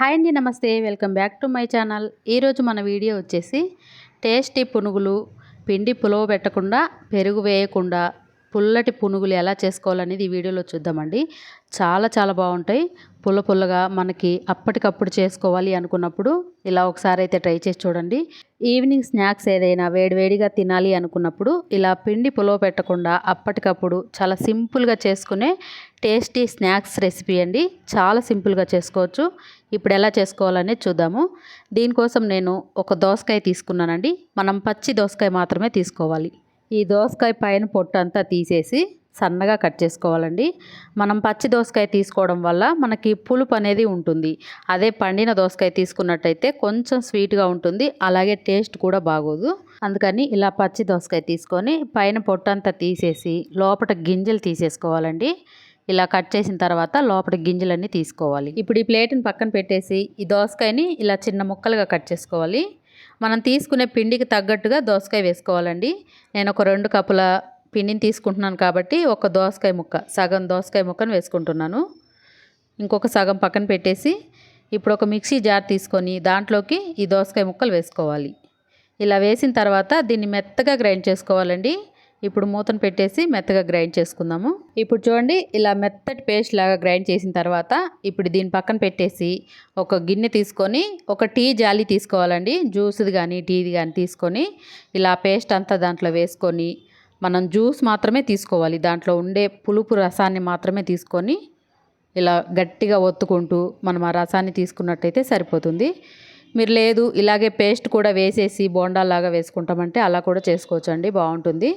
Hi అండి నమస్తే. Welcome back to my channel. ఈరోజు మన వీడియో వచ్చేసి టేస్టీ పునుగులు పిండి పులవ పెట్టకుండా పెరుగు వేయకుండా పుల్లటి పునుగులు ఎలా చేసుకోవాలనేది ఈ వీడియోలో చూద్దామండి. చాలా చాలా బాగుంటాయి. పుల్ల పుల్లగా మనకి అప్పటికప్పుడు చేసుకోవాలి అనుకున్నప్పుడు ఇలా ఒకసారి అయితే ట్రై చేసి చూడండి. ఈవినింగ్ స్నాక్స్ ఏదైనా వేడివేడిగా తినాలి అనుకున్నప్పుడు ఇలా పిండి పులవ పెట్టకుండా అప్పటికప్పుడు చాలా సింపుల్గా చేసుకునే టేస్టీ స్నాక్స్ రెసిపీ అండి. చాలా సింపుల్గా చేసుకోవచ్చు. ఇప్పుడు ఎలా చేసుకోవాలనేది చూద్దాము. దీనికోసం నేను ఒక దోసకాయ తీసుకున్నానండి. మనం పచ్చి దోసకాయ మాత్రమే తీసుకోవాలి. ఈ దోసకాయ పైన పొట్టు అంతా తీసేసి సన్నగా కట్ చేసుకోవాలండి. మనం పచ్చి దోసకాయ తీసుకోవడం వల్ల మనకి పులుపు అనేది ఉంటుంది. అదే పండిన దోసకాయ తీసుకున్నట్టయితే కొంచెం స్వీట్గా ఉంటుంది. అలాగే టేస్ట్ కూడా బాగోదు. అందుకని ఇలా పచ్చి దోసకాయ తీసుకొని పైన పొట్టు అంతా తీసేసి లోపల గింజలు తీసేసుకోవాలండి. ఇలా కట్ చేసిన తర్వాత లోపల గింజలన్నీ తీసుకోవాలి. ఇప్పుడు ఈ ప్లేట్ని పక్కన పెట్టేసి ఈ దోసకాయని ఇలా చిన్న ముక్కలుగా కట్ చేసుకోవాలి. మనం తీసుకునే పిండికి తగ్గట్టుగా దోసకాయ వేసుకోవాలండి. నేను ఒక రెండు కప్పుల పిండిని తీసుకుంటున్నాను కాబట్టి ఒక దోసకాయ ముక్క సగం దోసకాయ ముక్కను వేసుకుంటున్నాను. ఇంకొక సగం పక్కన పెట్టేసి ఇప్పుడు ఒక మిక్సీ జార్ తీసుకొని దాంట్లోకి ఈ దోసకాయ ముక్కలు వేసుకోవాలి. ఇలా వేసిన తర్వాత దీన్ని మెత్తగా గ్రైండ్ చేసుకోవాలండి. ఇప్పుడు మూతను పెట్టేసి మెత్తగా గ్రైండ్ చేసుకుందాము. ఇప్పుడు చూడండి ఇలా మెత్తటి పేస్ట్ లాగా గ్రైండ్ చేసిన తర్వాత ఇప్పుడు దీని పక్కన పెట్టేసి ఒక గిన్నె తీసుకొని ఒక టీ జాలి తీసుకోవాలండి. జ్యూస్ది కానీ టీది కానీ తీసుకొని ఇలా పేస్ట్ అంతా దాంట్లో వేసుకొని మనం జ్యూస్ మాత్రమే తీసుకోవాలి. దాంట్లో ఉండే పులుపు రసాన్ని మాత్రమే తీసుకొని ఇలా గట్టిగా ఒత్తుకుంటూ మనం ఆ రసాన్ని తీసుకున్నట్టయితే సరిపోతుంది. మీరు లేదు ఇలాగే పేస్ట్ కూడా వేసేసి బోండాలాగా వేసుకుంటామంటే అలా కూడా చేసుకోవచ్చండి బాగుంటుంది.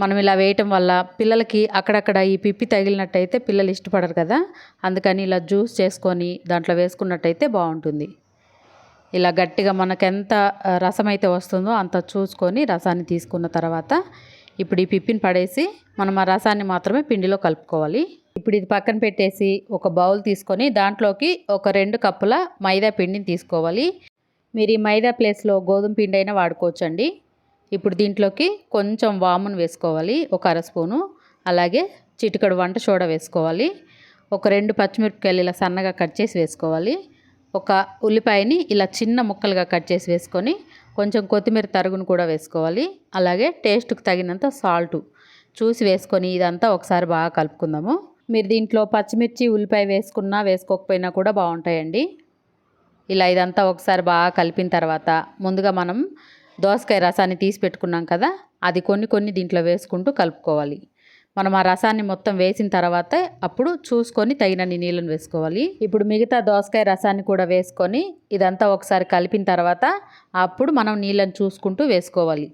మనం ఇలా వేయటం వల్ల పిల్లలకి అక్కడక్కడ ఈ పిప్పి తగిలినట్టయితే పిల్లలు ఇష్టపడరు కదా. అందుకని ఇలా జ్యూస్ చేసుకొని దాంట్లో వేసుకున్నట్టయితే బాగుంటుంది. ఇలా గట్టిగా మనకెంత రసం అయితే వస్తుందో అంత చూసుకొని రసాన్ని తీసుకున్న తర్వాత ఇప్పుడు ఈ పిప్పిని పడేసి మనం ఆ రసాన్ని మాత్రమే పిండిలో కలుపుకోవాలి. ఇప్పుడు ఇది పక్కన పెట్టేసి ఒక బౌల్ తీసుకొని దాంట్లోకి ఒక రెండు కప్పుల మైదా పిండిని తీసుకోవాలి. మీరు ఈ మైదా ప్లేస్లో గోధుమ పిండి అయినా వాడుకోవచ్చండి. ఇప్పుడు దీంట్లోకి కొంచెం వామును వేసుకోవాలి ఒక అర స్పూను. అలాగే చిటికడు వంట సోడా వేసుకోవాలి ఒక రెండు పచ్చిమిరపకాయలు ఇలా సన్నగా కట్ చేసి వేసుకోవాలి ఒక ఉల్లిపాయని ఇలా చిన్న ముక్కలుగా కట్ చేసి వేసుకొని కొంచెం కొత్తిమీర తరుగును కూడా వేసుకోవాలి అలాగే టేస్ట్కి తగినంత సాల్ట్ చూసి వేసుకొని ఇదంతా ఒకసారి బాగా కలుపుకుందాము. మీరు దీంట్లో పచ్చిమిర్చి ఉల్లిపాయ వేసుకున్నా వేసుకోకపోయినా కూడా బాగుంటాయండి. ఇలా ఇదంతా ఒకసారి బాగా కలిపిన తర్వాత ముందుగా మనం దోసకాయ రసాన్ని తీసి పెట్టుకున్నాం కదా అది కొన్ని కొన్ని దీంట్లో వేసుకుంటూ కలుపుకోవాలి. మనం ఆ రసాన్ని మొత్తం వేసిన తర్వాత అప్పుడు చూసుకొని తగినన్ని నీళ్ళను వేసుకోవాలి. ఇప్పుడు మిగతా దోసకాయ రసాన్ని కూడా వేసుకొని ఇదంతా ఒకసారి కలిపిన తర్వాత అప్పుడు మనం నీళ్ళని చూసుకుంటూ వేసుకోవాలి.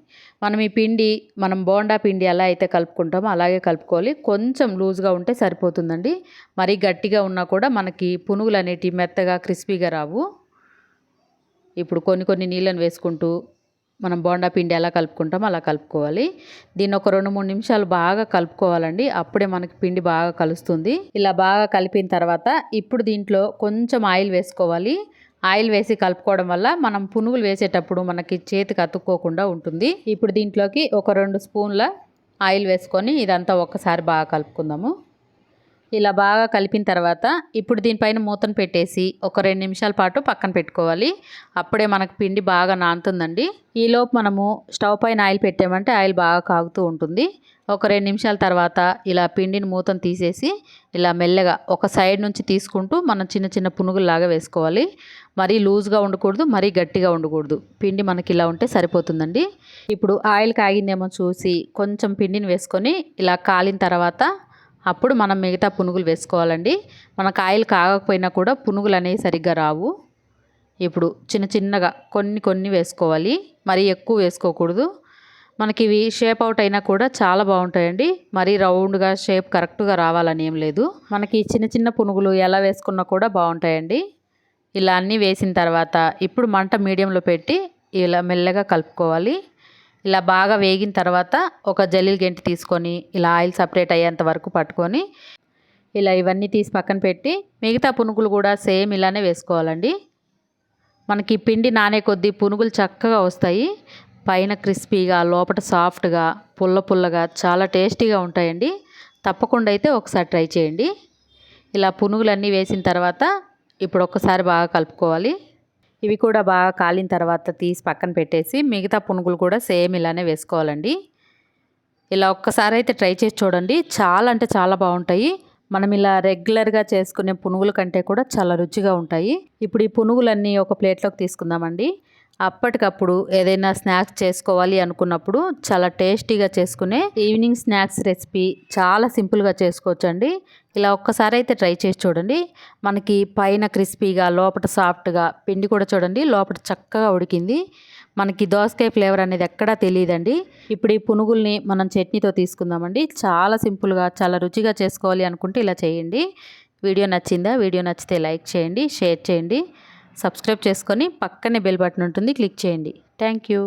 మనం ఈ పిండి మనం బోండా పిండి ఎలా అయితే కలుపుకుంటామో అలాగే కలుపుకోవాలి. కొంచెం లూజ్గా ఉంటే సరిపోతుందండి. మరీ గట్టిగా ఉన్నా కూడా మనకి పునుగులు అనేటివి మెత్తగా క్రిస్పీగా రావు. ఇప్పుడు కొన్ని కొన్ని నీళ్ళని వేసుకుంటూ మనం బోండా పిండి ఎలా కలుపుకుంటామో అలా కలుపుకోవాలి. దీన్ని ఒక రెండు మూడు నిమిషాలు బాగా కలుపుకోవాలండి. అప్పుడే మనకి పిండి బాగా కలుస్తుంది. ఇలా బాగా కలిపిన తర్వాత ఇప్పుడు దీంట్లో కొంచెం ఆయిల్ వేసుకోవాలి. ఆయిల్ వేసి కలుపుకోవడం వల్ల మనం పునుగులు వేసేటప్పుడు మనకి చేతికి అతుక్కోకుండా ఉంటుంది. ఇప్పుడు దీంట్లోకి ఒక రెండు స్పూన్ల ఆయిల్ వేసుకొని ఇదంతా ఒక్కసారి బాగా కలుపుకుందాము. ఇలా బాగా కలిపిన తర్వాత ఇప్పుడు దీనిపైన మూతను పెట్టేసి ఒక రెండు నిమిషాల పాటు పక్కన పెట్టుకోవాలి. అప్పుడే మనకు పిండి బాగా నానుతుందండి. ఈలోపు మనము స్టవ్ పైన ఆయిల్ పెట్టామంటే ఆయిల్ బాగా కాగుతూ ఉంటుంది. ఒక రెండు నిమిషాల తర్వాత ఇలా పిండిని మూతను తీసేసి ఇలా మెల్లగా ఒక సైడ్ నుంచి తీసుకుంటూ మనం చిన్న చిన్న పునుగుల్లాగా వేసుకోవాలి. మరీ లూజ్గా ఉండకూడదు మరీ గట్టిగా ఉండకూడదు. పిండి మనకి ఇలా ఉంటే సరిపోతుందండి. ఇప్పుడు ఆయిల్ కాగిందేమో చూసి కొంచెం పిండిని వేసుకొని ఇలా కాలిన తర్వాత అప్పుడు మనం మిగతా పునుగులు వేసుకోవాలండి. మన కాయలు కాగకపోయినా కూడా పునుగులు అనేవి సరిగ్గా రావు. ఇప్పుడు చిన్న చిన్నగా కొన్ని కొన్ని వేసుకోవాలి. మరి ఎక్కువ వేసుకోకూడదు. మనకి ఇవి షేప్ అవుట్ అయినా కూడా చాలా బాగుంటాయండి. మరీ రౌండ్గా షేప్ కరెక్ట్గా రావాలని ఏం లేదు. మనకి చిన్న చిన్న పునుగులు ఎలా వేసుకున్నా కూడా బాగుంటాయండి. ఇలా అన్నీ వేసిన తర్వాత ఇప్పుడు మంట మీడియంలో పెట్టి ఇలా మెల్లగా కలుపుకోవాలి. ఇలా బాగా వేగిన తర్వాత ఒక జల్లీలు గెంటి తీసుకొని ఇలా ఆయిల్ సపరేట్ అయ్యేంత వరకు పట్టుకొని ఇలా ఇవన్నీ తీసి పక్కన పెట్టి మిగతా పునుగులు కూడా సేమ్ ఇలానే వేసుకోవాలండి. మనకి పిండి నానే కొద్దీ పునుగులు చక్కగా వస్తాయి. పైన క్రిస్పీగా లోపల సాఫ్ట్గా పుల్ల పుల్లగా చాలా టేస్టీగా ఉంటాయండి. తప్పకుండా అయితే ఒకసారి ట్రై చేయండి. ఇలా పునుగులన్నీ వేసిన తర్వాత ఇప్పుడు ఒక్కసారి బాగా కలుపుకోవాలి. ఇవి కూడా బాగా కాలిన తర్వాత తీసి పక్కన పెట్టేసి మిగతా పునుగులు కూడా సేమ్ ఇలానే వేసుకోవాలండి. ఇలా ఒక్కసారి అయితే ట్రై చేసి చూడండి. చాలా అంటే చాలా బాగుంటాయి. మనం ఇలా రెగ్యులర్గా చేసుకునే పునుగుల కంటే కూడా చాలా రుచిగా ఉంటాయి. ఇప్పుడు ఈ పునుగులన్నీ ఒక ప్లేట్లోకి తీసుకుందామండి. అప్పటికప్పుడు ఏదైనా స్నాక్స్ చేసుకోవాలి అనుకున్నప్పుడు చాలా టేస్టీగా చేసుకునే ఈవినింగ్ స్నాక్స్ రెసిపీ చాలా సింపుల్గా చేసుకోవచ్చండి. ఇలా ఒక్కసారి అయితే ట్రై చేసి చూడండి. మనకి పైన క్రిస్పీగా లోపల సాఫ్ట్గా పిండి కూడా చూడండి. లోపల చక్కగా ఉడికింది. మనకి దోసకాయ ఫ్లేవర్ అనేది ఎక్కడా తెలియదండి ఇప్పుడు ఈ పునుగుల్ని మనం చట్నీతో తీసుకుందామండి. చాలా సింపుల్గా చాలా రుచిగా చేసుకోవాలి అనుకుంటే ఇలా చేయండి. వీడియో నచ్చిందా? వీడియో నచ్చితే లైక్ చేయండి షేర్ చేయండి. సబ్స్క్రైబ్ చేసుకొని పక్కనే బెల్ బటన్ ఉంటుంది క్లిక్ చేయండి. Thank you.